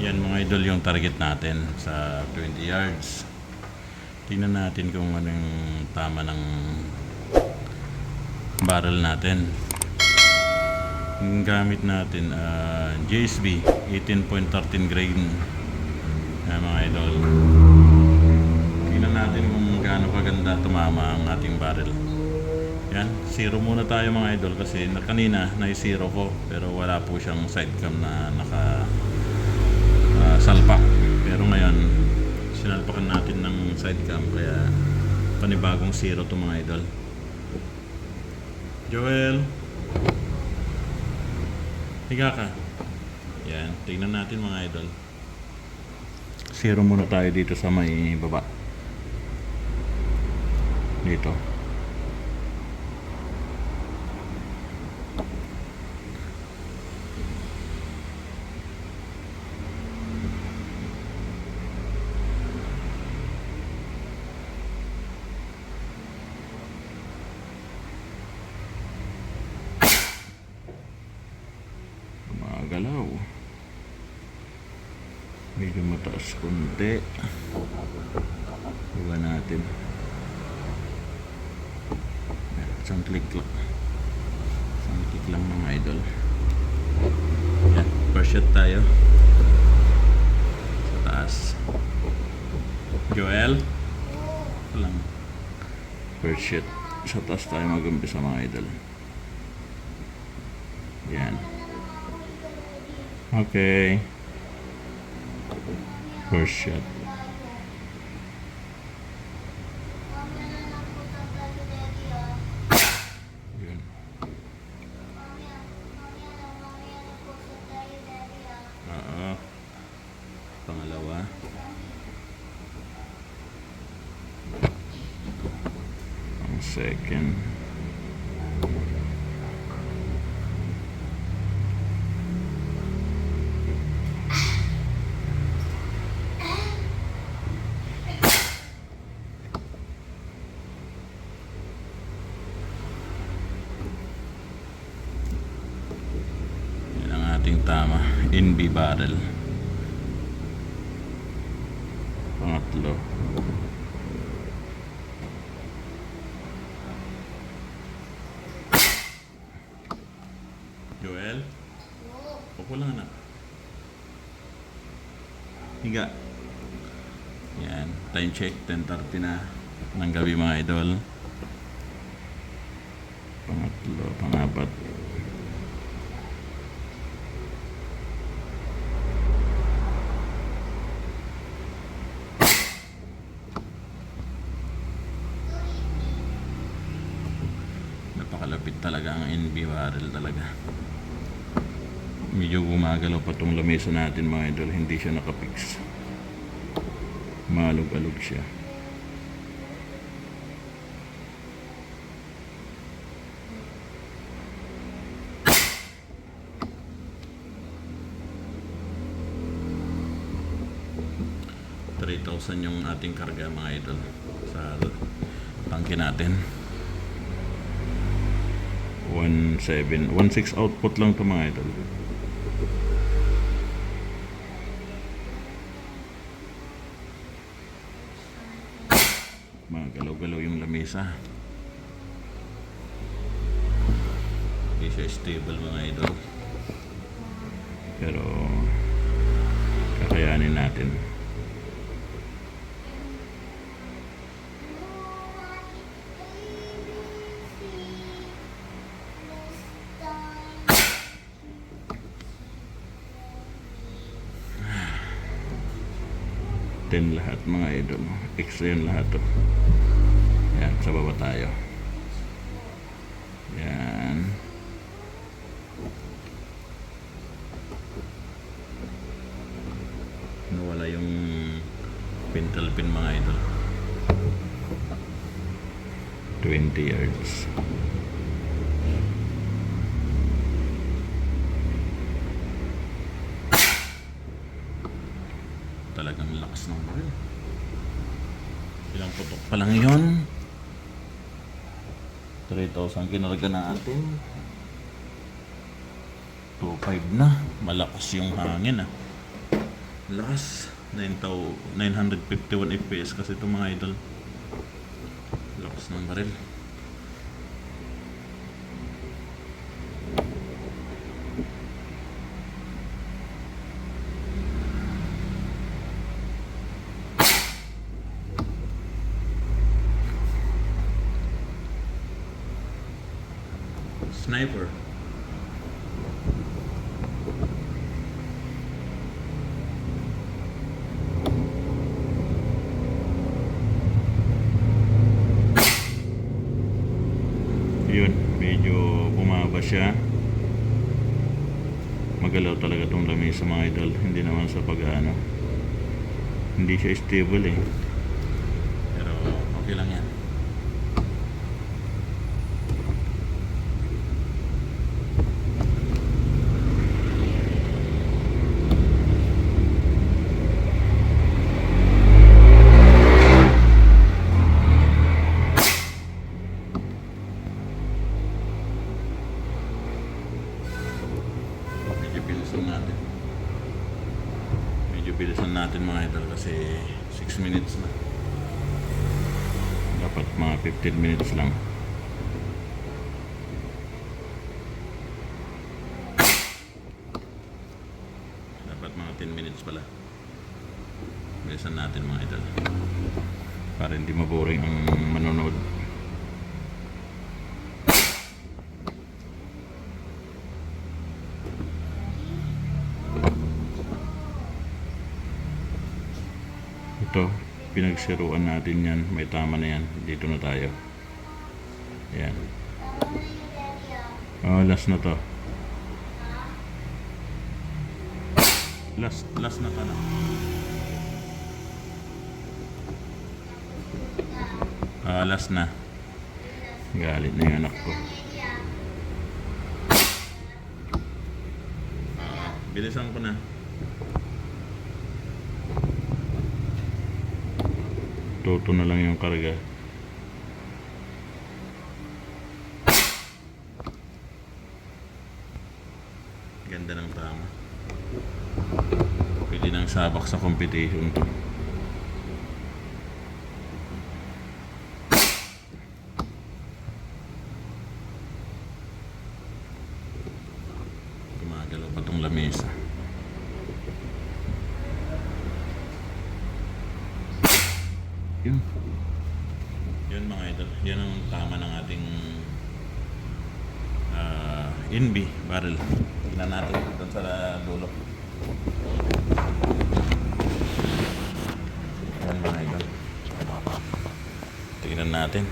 Yan mga idol yung target natin sa 20 yards. Tingnan natin kung anong tama ng barrel natin. Yung gamit natin, ah, JSB 18.13 grain. Yan mga idol. Tingnan natin kung gaano kaganda tumama ang ating barrel. Yan, zero muna tayo mga idol kasi na, kanina na-zero ko pero wala po siyang side cam na naka salpak. Pero ngayon, sinalpakan natin ng side cam kaya panibagong zero to mga idol. Joel! Higa ka. Yan, tingnan natin mga idol. Zero muna tayo dito sa may baba. Dito. Gumagalaw. Medyo mataas konti. Iba natin. Isang click lang. Isang click lang mga idol. Yan, first tayo. Sa taas. Joel? Lang. First shot. Sa taas tayo mag-umpisa mga idol. Yan. Okay. First shot. Yun. Oo. Pangalawa. Ang second. Yan ang ating tama. NB barrel. Pangatlo. Joel? Upo lang anak. Higa. Yan. Time check. 10.30 na. Ng gabi mga idol. Pangatlo. Pangapat. Napakalapit talaga ang NB barrel talaga. Medyo gumagalaw pa tong lamesa natin mga idol. Hindi siya nakapix. Malog-alog siya. $3,000 yung ating karga mga idol sa tangke natin. 1.7 1.6 output lang to mga idol. Mga galaw-galaw yung lamesa. Hindi siya stable mga idol. Pero kakayanin natin Ten lahat mga idol. Yan lahat to. Yan, sa baba tayo. Yan. Nawala yung pintal pin mga idol. 20 yards. Talagang lakas ng baril. Ilang putok pa lang yun. 3,000 kinarga natin. 2,500 na. Malakas yung hangin ah. Lakas. 9,000 951 FPS kasi ito mga idol. Lakas ng baril. Sniper. Yun, medyo bumaba siya. Magalaw talaga tong lamesa mga idol. Hindi naman sa pag-ano. Hindi siya stable eh. Pero okay lang yan. Medyo bilisan natin. Medyo bilisan natin mga idol kasi 6 minutes na. Dapat mga 15 minutes lang. Dapat mga 10 minutes pala. Bilisan natin mga idol. Para hindi maboring ang manonood. Ito, pinagsiruan natin yan. May tama na yan. Dito na tayo. Yan. Oh, last na to. Last, last na to na. Ah, last na. Galit na yung anak ko. Ah, bilisan ko na. Toto na lang yung karga. Ganda ng tama. Pwede nang sabak sa competition to. Gumagalaw pa tong lamesa. Yun. Yun mga idol. Yan ang tama ng ating ah, NB barrel. Tingnan natin doon sa dulo. Yan mga idol. Tingnan natin.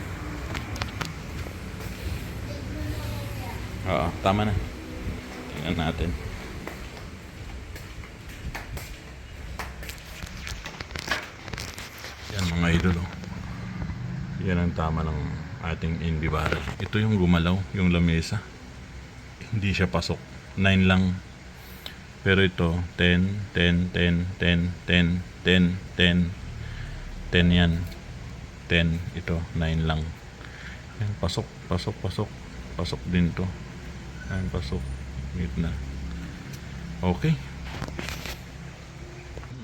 Oo, tama na. Tingnan natin. idol oh. yan ang tama ng ating NB barrel ito yung gumalaw yung lamesa. Hindi siya pasok. 9 lang. Pero ito 10 10 10 10 10 10 10 10 yan. 10 ito 9 lang. Yan, pasok pasok pasok. Pasok din to. Yan pasok. Mute na. Okay.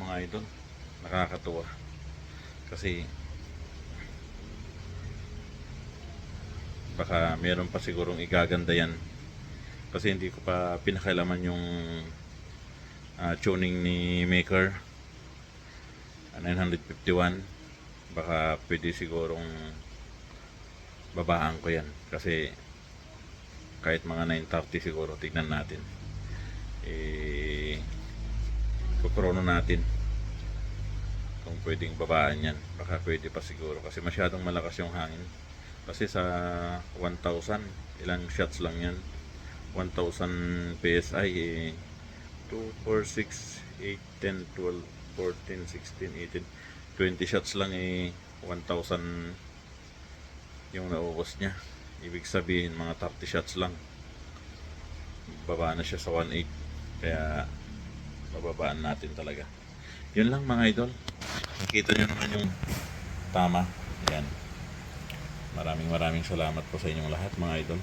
Mga idol nakakatuwa kasi baka meron pa sigurong igaganda yan. Kasi hindi ko pa pinakailaman yung ah, tuning ni Maker. Ah, 951 baka pwede sigurong babaan ko yan. Kasi kahit mga 930 siguro tignan natin. Eh kuprono natin kung pwedeng babaan yan. Baka pwede pa siguro kasi masyadong malakas yung hangin. Kasi sa 1,000 ilang shots lang yan. 1,000 PSI eh, 2, 4, 6, 8, 10, 12, 14, 16, 18 20 shots lang eh 1,000 yung naubos niya. Ibig sabihin mga 30 shots lang. Baba na siya sa 1.8 kaya bababaan natin talaga. Yun lang mga idol nakita nyo naman yung tama. Yan. Maraming maraming salamat po sa inyong lahat mga idol